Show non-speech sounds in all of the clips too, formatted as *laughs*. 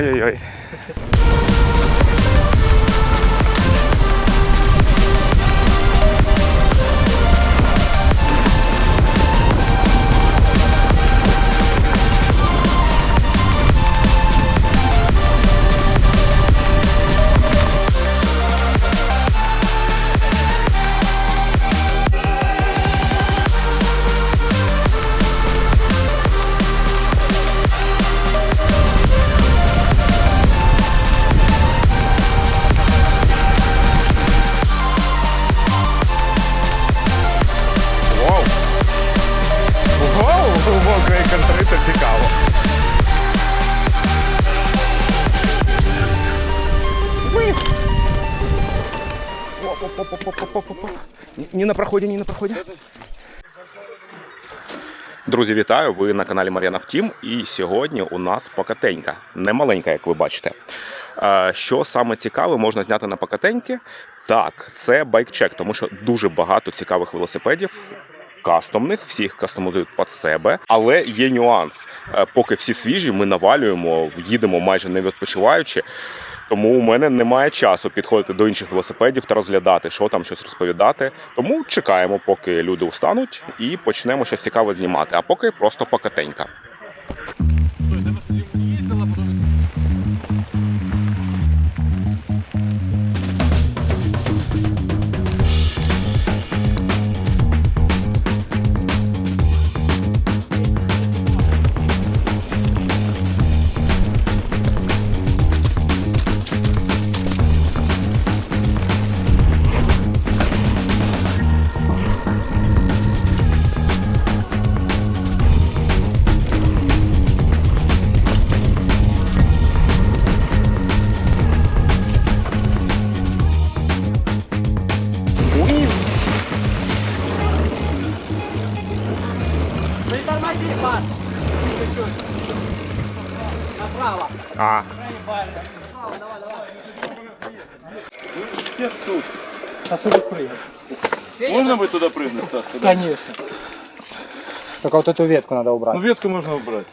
Ой-ой-ой. Вау! На проході, ні на проході. Друзі, вітаю! Ви на каналі Мар'яна Втім. І сьогодні у нас покатенька. Не маленька, як ви бачите. Що саме цікаве можна зняти на покатеньки? Так, це байкчек, тому що дуже багато цікавих велосипедів. Кастомних, всіх кастомізують під себе, але є нюанс. Е, Поки всі свіжі, ми навалюємо, їдемо майже не відпочиваючи. Тому у мене немає часу підходити до інших велосипедів та розглядати, що там щось розповідати. Тому чекаємо, поки люди устануть, і почнемо щось цікаве знімати. А поки просто покатенька. Конечно. Только вот эту ветку надо убрать. Ну ветку можно убрать.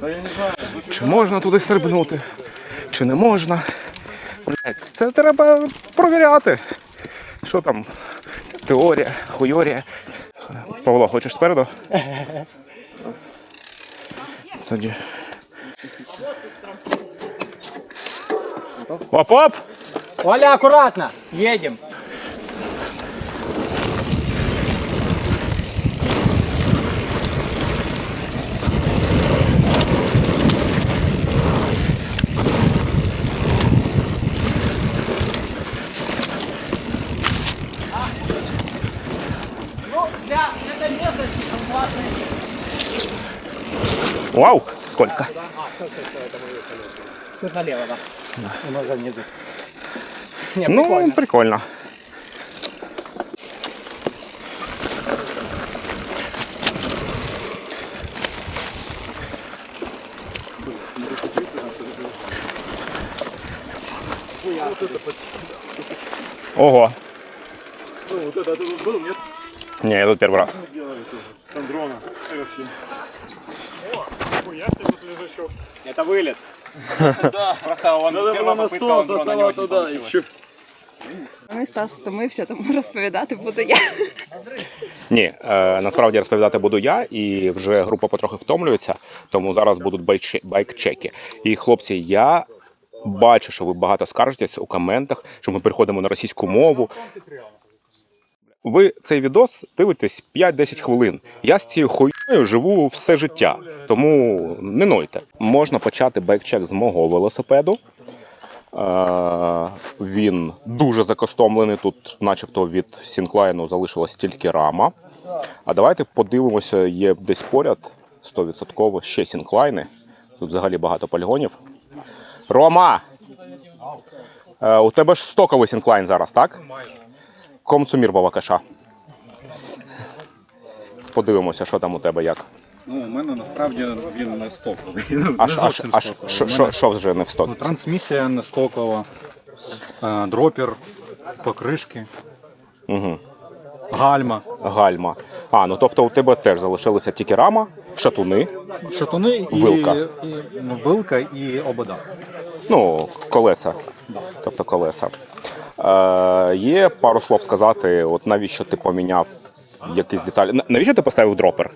Да я не знаю. чи можна туди стрибнути, чи не можна. Блядь, це треба провіряти. Що там? Теорія, хуйорія. Павло, хочеш спереду? Тоді. Оп-оп! Оля, аккуратно! Едем. Вау! Скользко. Тут налево, да. У нас внизу. Не, Ну, прикольно. прикольно. Ого. Ну, вот это тут был, нет? Не, я тут первый раз. Делали тоже. С Андрона. Это вылет. *laughs* Просто он Надо было на стол со стола туда еще. Вони Стас втомився, тому розповідати буду я. Ні, е, насправді розповідати буду я, і вже група потрохи втомлюється, тому зараз будуть байкче- байкчеки. І хлопці, я бачу, що ви багато скаржитесь у коментах, що ми переходимо на російську мову. Ви цей відос дивитесь 5-10 хвилин. Я з цією хуйнею живу все життя, тому не нойте. Можна почати байкчек з мого велосипеду. Е, Він дуже закостомлений. Тут, начебто, від Сінклайну залишилась тільки рама. А давайте подивимося, є десь поряд 100% ще Сінклайни. Тут взагалі багато полігонів. Рома! Е, У тебе ж стоковий Сінклайн зараз, так? Комцумір Бавакаша. Подивимося, що там у тебе як. Ну, у мене насправді він не стоковий. А не що- зовсім стоковий. У мене, вже не в сток? ну, Трансмісія не стокова, е, дропер, покришки, Угу. гальма. Гальма. А, ну тобто у тебе теж залишилися тільки рама, шатуни, Шатуни і Вилка. і, ну, вилка і обода. ну, колеса. Тобто колеса. Е, є пару слов сказати, от навіщо ти поміняв якісь деталі. Навіщо ти поставив дропер?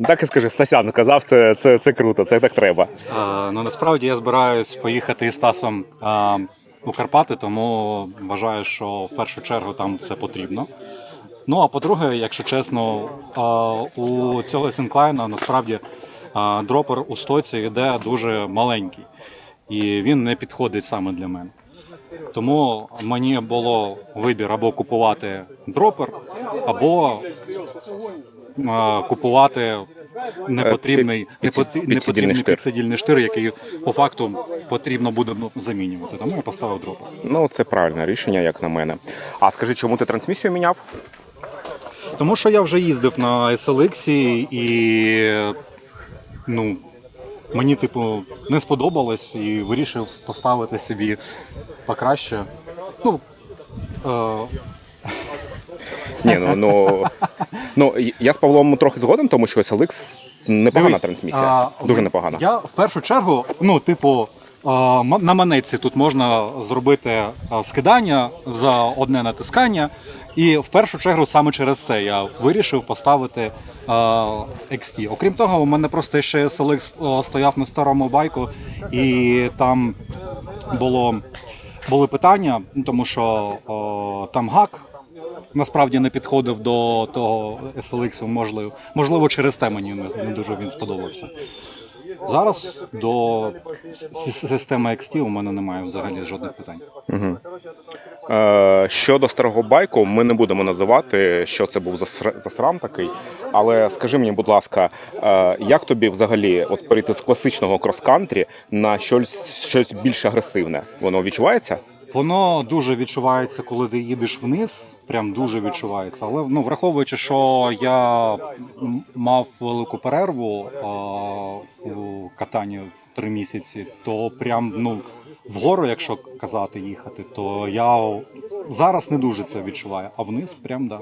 Так і скажи, Стасян казав, це, це, це круто, це так треба. А, ну насправді я збираюсь поїхати із Стасом а, у Карпати, тому вважаю, що в першу чергу там це потрібно. Ну а по-друге, якщо чесно, а, у цього Сінклайна насправді а, дропер у стоці йде дуже маленький, і він не підходить саме для мене. Тому мені було вибір або купувати дропер, або а, купувати непотрібний, під- непотрібний, підсидільний непотрібний штир. підсидільний штир, який по факту потрібно буде замінювати. Тому я поставив дропер. Ну, це правильне рішення, як на мене. А скажи, чому ти трансмісію міняв? Тому що я вже їздив на SLX і ну, мені, типу, не сподобалось і вирішив поставити собі покраще. Ну, е, Ні, ну, ну, ну я з Павлом трохи згоден, тому що SLX непогана Дивись, трансмісія. а, Дуже непогана. Я в першу чергу, ну, типу, м- на манетці тут можна зробити а, скидання за одне натискання. І в першу чергу саме через це я вирішив поставити XT. Окрім того, у мене просто ще SLX стояв на старому байку, і там було, були питання, тому що о, там гак насправді не підходив до того SLX, можливо. Можливо, через те мені не, дуже він сподобався. Зараз до системи XT у мене немає взагалі жодних питань. Е, щодо старого байку, ми не будемо називати, що це був за ср- за срам такий. Але скажи мені, будь ласка, е, як тобі взагалі от перейти з класичного крос-кантрі на щось, щось більш агресивне? Воно відчувається? Воно дуже відчувається, коли ти їдеш вниз, прям дуже відчувається. Але ну, враховуючи, що я мав велику перерву а, у катанні в три місяці, то прям ну вгору, якщо казати їхати, то я зараз не дуже це відчуваю, а вниз прям да.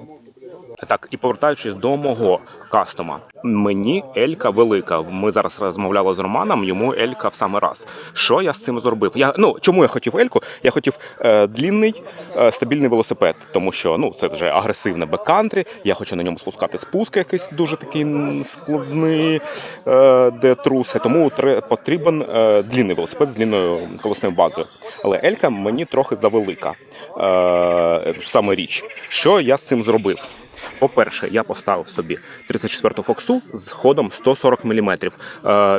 Так, і повертаючись до мого кастома, мені Елька велика. Ми зараз розмовляли з Романом, йому Елька в саме раз. Що я з цим зробив? Я ну чому я хотів Ельку? Я хотів е, длінний е, стабільний велосипед, тому що ну це вже агресивне беккантрі. Я хочу на ньому спускати спуск, якийсь дуже такий складний, е, де труси. Тому тре- потрібен е, длінний велосипед з длінною колесною базою. Але Елька мені трохи завелика. Е, саме річ. Що я з цим зробив? По-перше, я поставив собі 34-ту фоксу з ходом 140 мм. Е,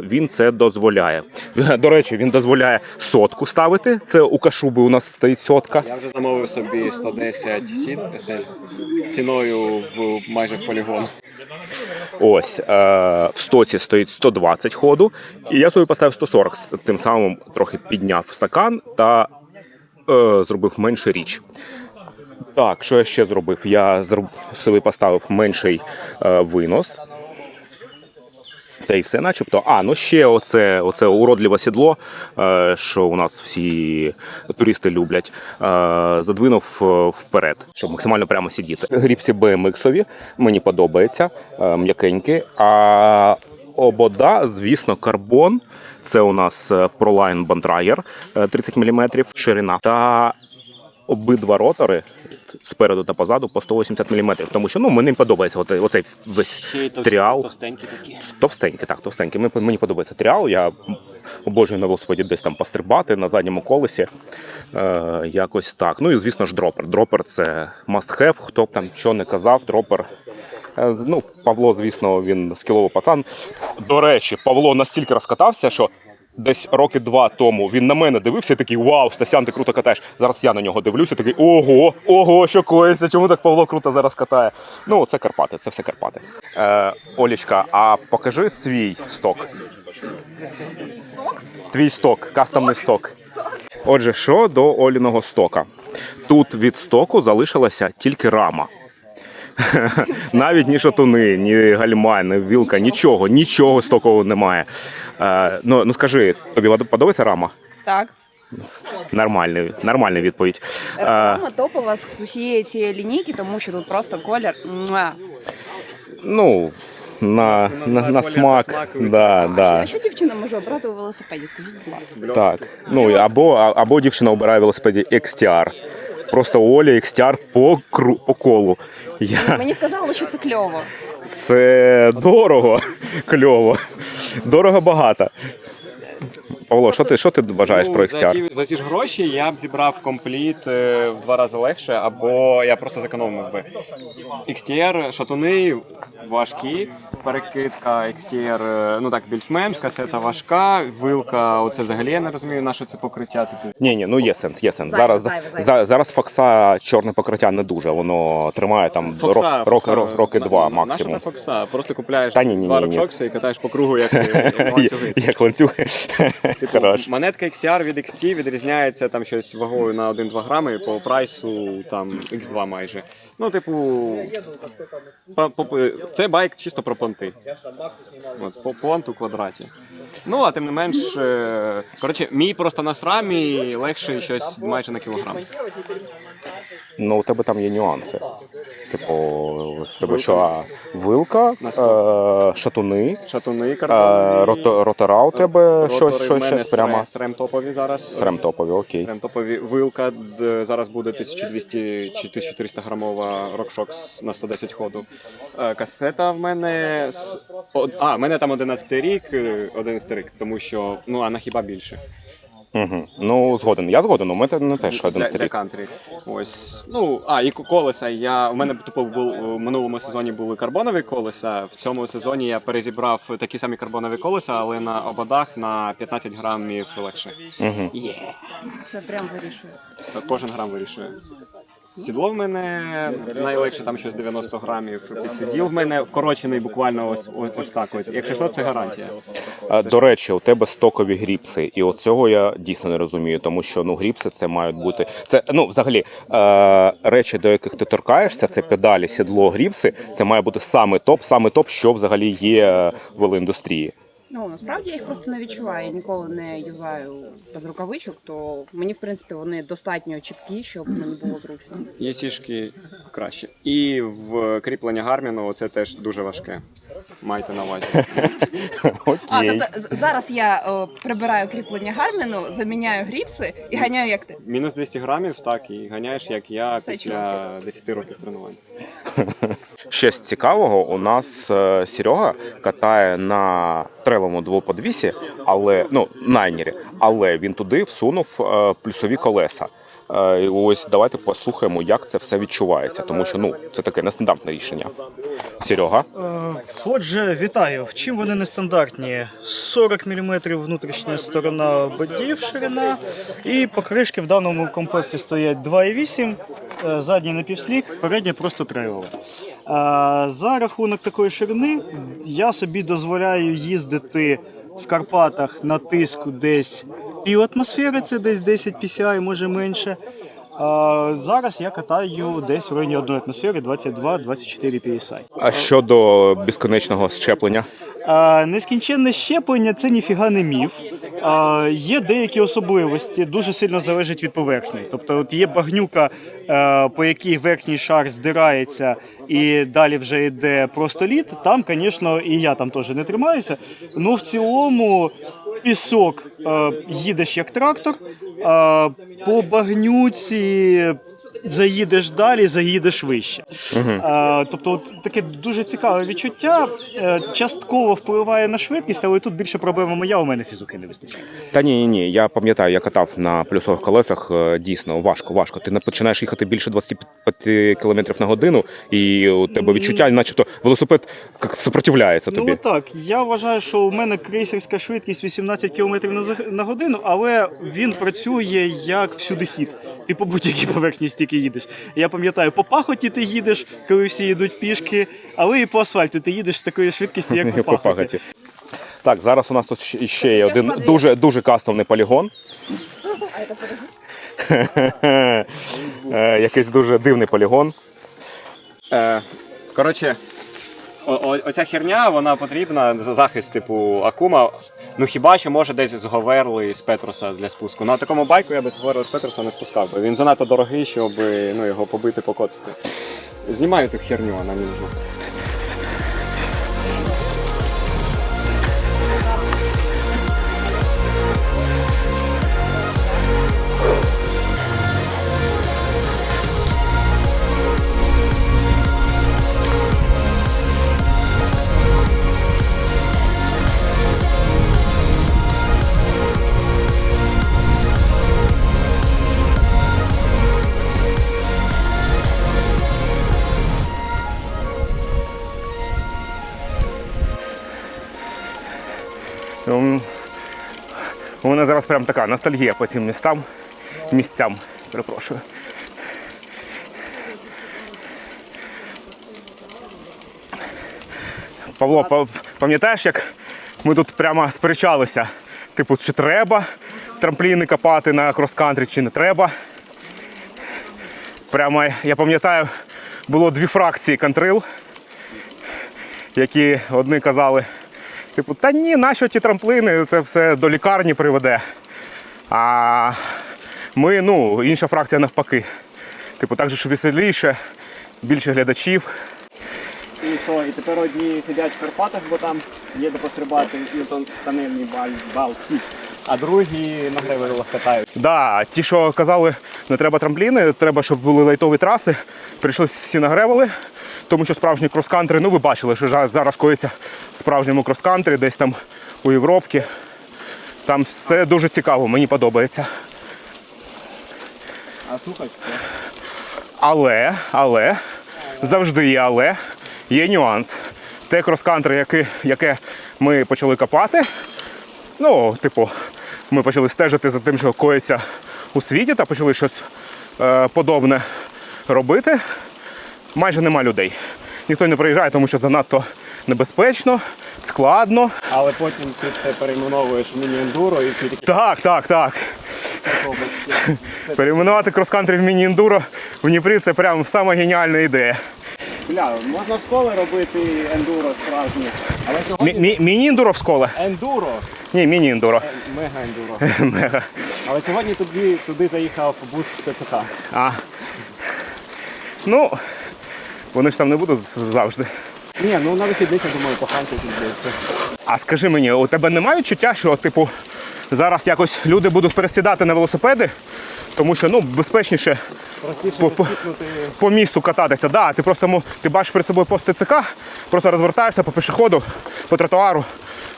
він це дозволяє. *laughs* До речі, він дозволяє сотку ставити. Це у кашуби у нас стоїть сотка. Я вже замовив собі 110 сіт SL ціною в майже в полігон. Ось е, в стоці стоїть 120 ходу, і я собі поставив 140, тим самим трохи підняв стакан та е, зробив менше річ. Так, що я ще зробив? Я собі поставив менший е, винос. Та й все, начебто. А, ну ще оце, оце уродливе сідло, е, що у нас всі туристи люблять. Е, задвинув вперед, щоб максимально прямо сидіти. Гріпсі BMX-ові, мені подобається, м'якенькі. А обода, звісно, карбон. Це у нас Proline Bandrager е, 30 мм ширина. Та обидва ротори спереду та позаду по 180 мм. Тому що ну, мені подобається оцей, весь тріал. Товстенькі такі. Товстенькі, так, товстенькі. Мені, подобається тріал. Я обожнюю на велосипеді десь там пострибати на задньому колесі. Е, якось так. Ну і звісно ж дропер. Дропер це must have. Хто б там що не казав, дропер. Е, Ну, Павло, звісно, він скіловий пацан. До речі, Павло настільки розкатався, що десь роки два тому він на мене дивився і такий Вау, Стасян, ти круто катаєш. Зараз я на нього дивлюся, такий ого, ого, що коїться, чому так Павло круто зараз катає. Ну, це Карпати, це все Карпати. Е, Олічка, а покажи свій сток. Твій сток, кастомний сток. Отже, що до Оліного стока? Тут від стоку залишилася тільки рама. *laughs* Навіть ні шатуни, ні гальма, ні вілка, нічого, нічого стокового немає. Е, ну, ну скажи, тобі подобається рама? Так. Нормальний, нормальна відповідь. Е, Рама топова з усієї цієї лінійки, тому що тут просто колір. муа. Ну, на, На- на, смак. Да, А, що, да. що дівчина може обрати у велосипеді? Скажіть, будь ласка. Так. Ну, або, а- або дівчина обирає велосипеді XTR. Просто Оля XTR по, кру, по колу. Я, Мені сказали, що це кльово. це дорого, кльово. Дорого багато. Павло, що ти, що ти вважаєш Ну, про за, ті, за ті ж гроші я б зібрав компліт е, в два рази легше, або я просто зекономив би. XTR, шатуни важкі, перекидка XTR, е, ну так, більш-менш, касета важка, вилка, оце взагалі я не розумію, на що це покриття. Типу. Ні, ні, ну є сенс, є сенс. Зайве, Зараз, зайве, зайве. за- зараз Фокса чорне покриття не дуже, воно тримає там ро- роки, ро- роки два максимум. Наша Фокса, просто купляєш Та ні, ні, два ні, ні. рочокси і катаєш по кругу, як, *laughs* ланцюги. Як ланцюги. Типу, Хорош. монетка XTR від XT відрізняється там щось вагою на 1-2 грами по прайсу там X2 майже. Ну, типу, по- по- це байк чисто про понти. От, по понту квадраті. Ну, а тим не менш, е, коротше, мій просто на срамі легший щось майже на кілограм. Ну, у тебе там є нюанси. Типу, в тебе що вилка, е, шатуни, Шатуни е, карбонові. рото, ротора у тебе щось, щось, щось прямо. срем топові зараз. Срем топові, окей. Прям топові вилка д- зараз буде 1200 чи 1300 грамова RockShox на 110 ходу. Е, Касета в мене з од- а, в мене там 11 рік, е, 11 рік, тому що ну а на хіба більше Угу. Ну, згоден. Я згоден, у мене не теж один для, для кантрі. Ось ну а і колеса. Я У мене тупо був у минулому сезоні були карбонові колеса. В цьому сезоні я перезібрав такі самі карбонові колеса, але на ободах на 15 грамів легше. Угу. Це прям вирішує. Кожен грам вирішує. Сідло в мене найлегше там щось 90 грамів. Підсиділ в мене вкорочений буквально ось, ось, так. Ось. Якщо що, це гарантія. До речі, у тебе стокові гріпси, і от цього я дійсно не розумію, тому що ну гріпси це мають бути. Це ну взагалі е, речі, до яких ти торкаєшся, це педалі, сідло, гріпси. Це має бути саме топ, саме топ, що взагалі є в велоіндустрії. Ну насправді я їх просто не відчуваю. Я ніколи не юзаю без рукавичок, то мені в принципі вони достатньо чіпкі, щоб мені було зручно. Є сішки краще. І в кріплення гарміну це теж дуже важке. Майте на увазі. *laughs* А Окей. тобто з- зараз я о, прибираю кріплення гарміну, заміняю гріпси і ганяю як ти. Мінус 200 грамів, так, і ганяєш, як я Все після 10 років тренувань. *laughs* Ще з цікавого, у нас е, Серега катає на тревому двоподвісі, але ну найнірі, але він туди всунув е, плюсові колеса. Е, ось давайте послухаємо, як це все відчувається, тому що ну це таке нестандартне рішення. Серега, Е, Отже, вітаю. В чим вони нестандартні? 40 мм внутрішня сторона бодів ширина, і покришки в даному комплекті стоять 2,8, е, задній напівслік, передній просто трейлове. Е, За рахунок такої ширини я собі дозволяю їздити в Карпатах на тиску десь пів атмосфери, це десь 10 PCI, може менше. А зараз я катаю десь в районі одної атмосфери 22-24 PSI. а щодо безконечного щеплення? А, нескінченне щеплення це ніфіга не міф. А, є деякі особливості, дуже сильно залежить від поверхні. Тобто, от є багнюка, е, по якій верхній шар здирається, і далі вже йде просто лід. Там, звісно, і я там теж не тримаюся. Ну в цілому. Пісок е, їдеш як трактор, по багнюці заїдеш далі, заїдеш вище. Е, тобто, от таке дуже цікаве відчуття. Е, частково впливає на швидкість, але тут більше проблема моя, у мене фізуки не вистачає. Та ні, ні, ні. Я пам'ятаю, я катав на плюсових колесах. е, Дійсно, важко, важко. Ти не починаєш їхати більше 25 км на годину, і у тебе відчуття, начебто велосипед як сопротивляється Ну тобі. так, я вважаю, що у мене крейсерська швидкість 18 км на, заг- на годину, але він працює як всюди хід. Ти по будь-якій поверхні стільки їдеш. Я пам'ятаю, по пахоті ти їдеш, коли всі йдуть пішки, але і по асфальту ти їдеш з такою швидкістю, як *laughs* по По пахоті. паготі. Так, зараз у нас тут ще- ще є один дуже дуже кастомний полігон. *laughs* Е, Якийсь дуже дивний полігон. Е, коротше, о- о- оця херня, вона потрібна за захист, типу, акума. Ну хіба що може десь з Говерли з Петроса для спуску. На такому байку я би з Говерли з Петроса не спускав. би. Він занадто дорогий, щоб ну, його побити, покоцати. Знімаю ту херню, вона не нужна. Прям така ностальгія по цим містам, місцям. Перепрошую. Павло, пам'ятаєш, як ми тут прямо сперечалися? Типу, чи треба трампліни копати на крос-кантрі, чи не треба? Прямо я пам'ятаю, було дві фракції кантрил, які одні казали, типу, та ні, нащо ті трамплини, це все до лікарні приведе. А ми, ну, інша фракція навпаки. Типу, так же ж веселіше, більше глядачів. І що, і тепер одні сидять в Карпатах, бо там є де пострибати і тон балці, а другі на гревелах катають. Да, ті, що казали, не треба трампліни, треба, щоб були лайтові траси. Прийшли всі нагревали, тому що справжні крос-кантри, ну ви бачили, що зараз коїться в справжньому крос-кантрі, десь там у Європі. Там все дуже цікаво, мені подобається. А слухай, Але, але, завжди є але, є нюанс. Те крос-кантри, яке, яке ми почали копати, ну, типу, ми почали стежити за тим, що коїться у світі, та почали щось е, подобне робити. Майже нема людей. Ніхто не приїжджає, тому що занадто небезпечно, складно. але потім ти це перейменовуєш в міні-ендуро і такі Так, так, так. *laughs* Перейменувати крос-кантрі в міні-ендуро в Дніпрі це прям сама геніальна ідея. бля, можна в школи робити ендуро справжнє, але сьогодні Мі- мі- Міні-ендуро в школе? ендуро, Ні, міні-ендуро. мега ендуро. *laughs* Мега. Але сьогодні туди, туди заїхав бус ТЦК. А. Ну, вони ж там не будуть завжди. Ні, ну на вихідних, я думаю, поханти тут здається. А скажи мені, у тебе немає відчуття, що, типу, зараз якось люди будуть пересідати на велосипеди, тому що ну, безпечніше Простіше По- по- по місту кататися. Да, ти просто му- ти бачиш перед собою пост ТЦК, просто розвертаєшся по пішоходу, по тротуару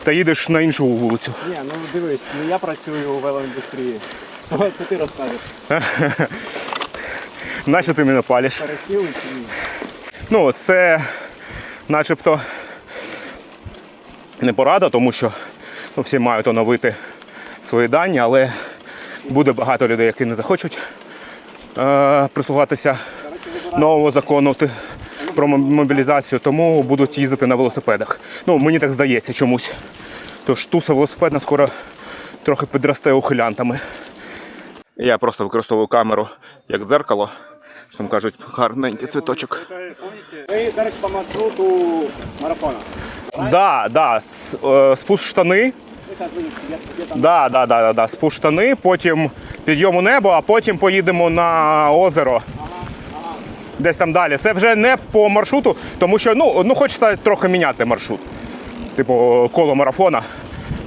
та їдеш на іншу вулицю. Ні, ну дивись, ну я працюю у велоіндустрії. То це ти розкажеш. *laughs* Нащо ти мене палиш? Пересіли чи ні? Ну, це начебто не порада, тому що ну, всі мають оновити свої дані, але буде багато людей, які не захочуть е, прислугатися нового закону про мобілізацію, тому будуть їздити на велосипедах. Ну, мені так здається чомусь. Тож туса велосипедна скоро трохи підросте ухилянтами. Я просто використовую камеру як дзеркало. Що Там кажуть, гарненький цвіточок. Ви, до речі, по маршруту марафона. Да, да, с- е, спуск штани. Зараз Да, да, да, да, да. Спуск штани, потім підйом у небо, а потім поїдемо на озеро. Десь там далі. Це вже не по маршруту, тому що ну, ну хочеться трохи міняти маршрут. Типу коло марафона.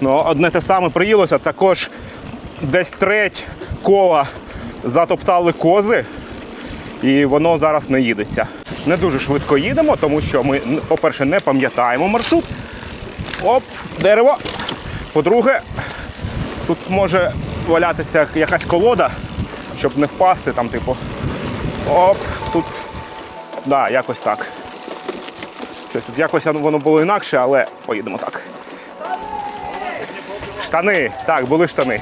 Ну, одне те саме приїлося, також десь треть кола затоптали кози, і воно зараз не їдеться. Не дуже швидко їдемо, тому що ми, по-перше, не пам'ятаємо маршрут. Оп, дерево. По-друге, тут може валятися якась колода, щоб не впасти там, типу. Оп, тут. Да, якось так. Щось тут якось воно було інакше, але поїдемо так. Штани. Так, були штани.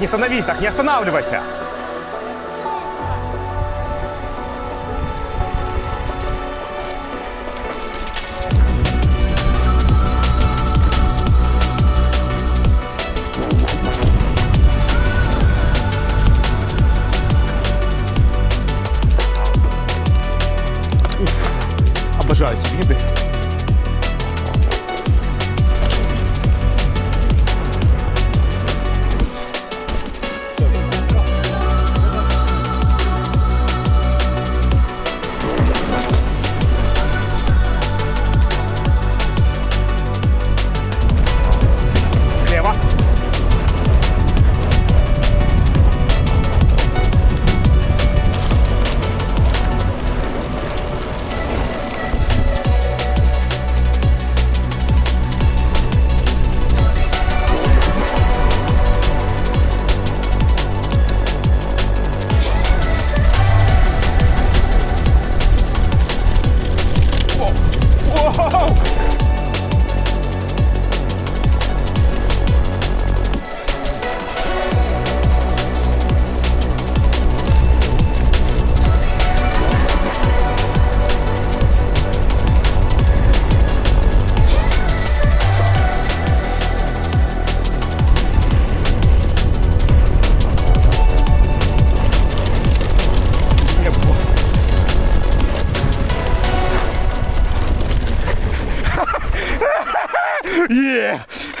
Не становись так, не останавливайся.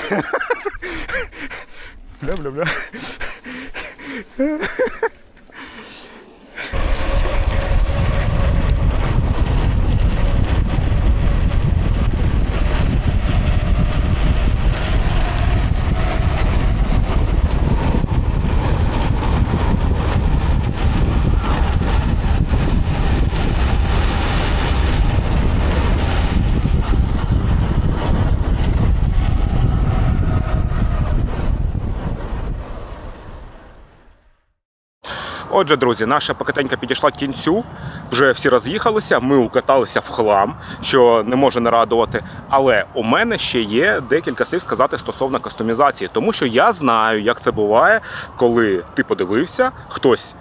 *laughs* Бля-бля-бля. Отже, друзі, наша покатенька підійшла к кінцю. Вже всі роз'їхалися. Ми укаталися в хлам, що не може не радувати. Але у мене ще є декілька слів сказати стосовно кастомізації, тому що я знаю, як це буває, коли ти подивився, хтось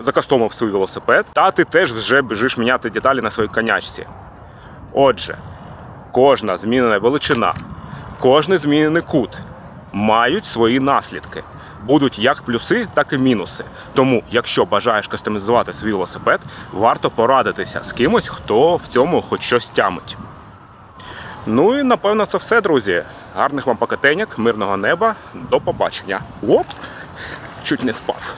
закастомив, свій велосипед, та ти теж вже біжиш міняти деталі на своїй конячці. Отже, кожна змінена величина, кожний змінений кут мають свої наслідки. Будуть як плюси, так і мінуси. Тому, якщо бажаєш кастомізувати свій велосипед, варто порадитися з кимось, хто в цьому хоч щось тямить. Ну і напевно це все, друзі. Гарних вам покатеньок, мирного неба, до побачення. Оп! Чуть не впав.